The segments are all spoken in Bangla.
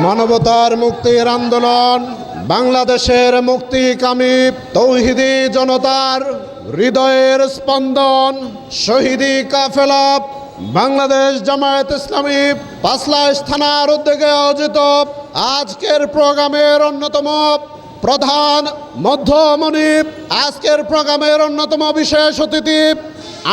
মানবতার মুক্তির আন্দোলন, বাংলাদেশের মুক্তিকামী তৌহিদি জনতার হৃদয়ের স্পন্দন, শহীদি কাফেলা, বাংলাদেশ জামায়াত ইসলামী পাঁচলাইশ থানার উদ্যোগে আয়োজিত আজকের প্রোগ্রামের অন্যতম প্রধান মধ্যমণি, আজকের প্রোগ্রামের অন্যতম বিশেষ অতিথি,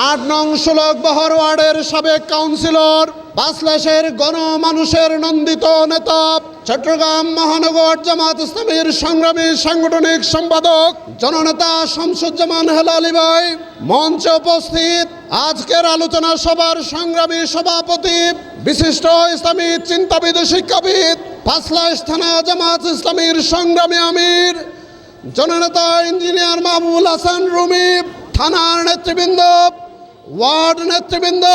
আট নং ষোলক বহর ওয়ার্ডের সাবেক কাউন্সিলর পাঁচলাশের গণমানুষের নন্দিত নেতা, চট্টগ্রাম মহানগর জামাত ইসলামীর সংগ্রামী সাংগঠনিক সম্পাদক, জননেতা শামসুজ্জামান হেলালি ভাই। মঞ্চে উপস্থিত আজকের আলোচনা সভার সংগ্রামী সভাপতি, বিশিষ্ট ইসলামী চিন্তাবিদ শিক্ষাবিদ পাঁচলাশ থানা জামাত ইসলামীর সংগ্রামী আমির, জননেতা ইঞ্জিনিয়ার মাহবুল হাসান রুমি, থানার নেতৃবৃন্দ, ওয়ার্ড নেতৃবৃন্দ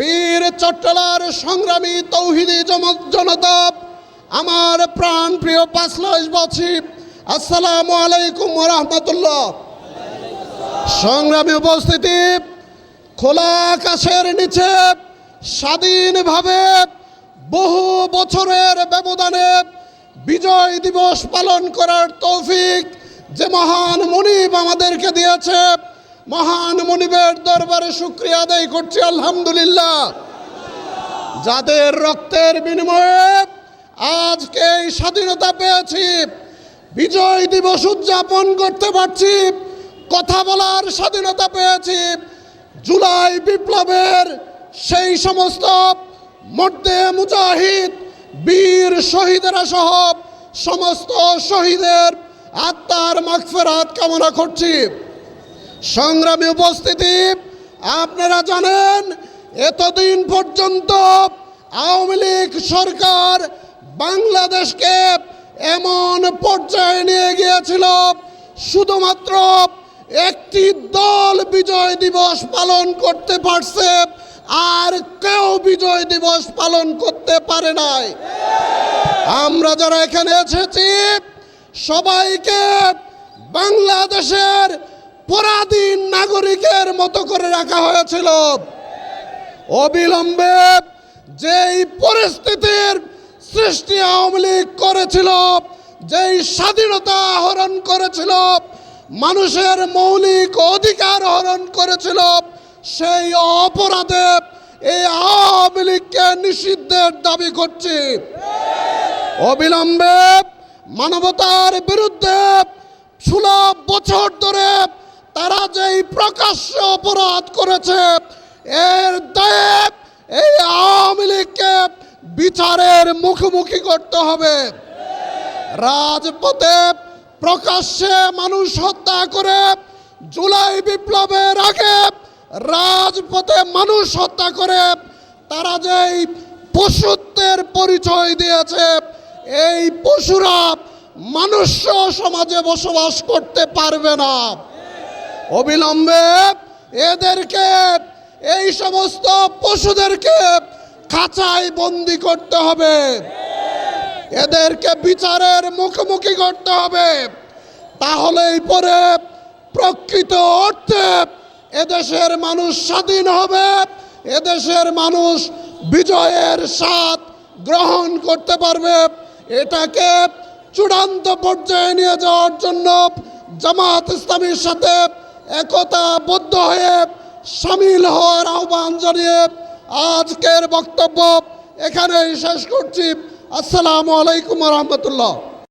বীর চট্টলার সংগ্রামী তৌহিদি জনতা আমার প্রাণ প্রিয় পাঁচলাশ বছি আসসালামু আলাইকুম রহমতুল্লাহ। সংগ্রামী উপস্থিতি, খোলা আকাশের নিচে, স্বাধীনভাবে বহু বছরের ব্যবধানে বিজয় দিবস পালন করার তৌফিক যে মহান মনিব আমাদেরকে দিয়েছে মহান মনিবের দরবারে শুক্রিয়া আদায় করছি, আলহামদুলিল্লাহ। যাদের রক্তের বিনিময়ে আজকে এই স্বাধীনতা পেয়েছি, বিজয় দিবস উদযাপন করতে পারছি, কথা বলার স্বাধীনতা পেয়েছি, জুলাই বিপ্লবের সেই সমস্ত মর্দে মুজাহিদ, বীর শহীদেরা সহ সমস্ত শহীদের আত্মার মাগফেরাত কামনা করছি। সংগ্রামী উপস্থিতি, আপনারা জানেন, এতদিন পর্যন্ত আওয়ামী লীগ সরকার বাংলাদেশকে এমন পর্যায়ে নিয়ে গিয়েছিল, শুধুমাত্র একটি দল বিজয় দিবস পালন করতে পারছে, আর কেউ বিজয় দিবস পালন করতে পারে নাই। আমরা যারা এখানে এসেছি, সবাইকে বাংলাদেশের পরাধীন নাগরিকের মতো করে রাখা হয়েছিল। অবিলম্বে যেই পরিস্থিতির সৃষ্টি আওয়ামী লীগ করেছিল, যেই স্বাধীনতা হরণ করেছিল, মানুষের মৌলিক অধিকার হরণ করেছিল, সেই অপরাধে এই আওয়ামী লীগকে নিষিদ্ধের দাবি করছি। অবিলম্বে মানবতার বিরুদ্ধে ষোলো বছর ধরে তারা যেই প্রকাশ্য অপরাধ করেছে, এর দায়ে এই আওয়ামী লীগকে বিচারের মুখোমুখি করতে হবে। রাজপথে প্রকাশ্যে মানুষ হত্যা করে, জুলাই বিপ্লবের আগে রাজপথে মানুষ হত্যা করে, তারা যেই পশুত্বের পরিচয় দিয়েছে, এই পশুরা মানুষ সমাজে বসবাস করতে পারবে না। অবিলম্বে এদেরকে, এই সমস্ত পশুদেরকে খাঁচায় বন্দি করতে হবে। এদেরকে বিচারের মুখোমুখি করতে হবে। তাহলেই পরে প্রকৃত অর্থে এদেশের মানুষ স্বাধীন হবে। এদেশের মানুষ বিজয়ের স্বাদ গ্রহণ করতে পারবে। এটাকে চূড়ান্ত পর্যায়ে নিয়ে যাওয়ার জন্য জামাত ইসলামীর সাথে একতাবদ্ধ হয়ে সামিল হওয়ার আহ্বান জানিয়ে আজকের বক্তব্য এখানেই শেষ করছি। আসসালামু আলাইকুম রহমতুল্লাহ।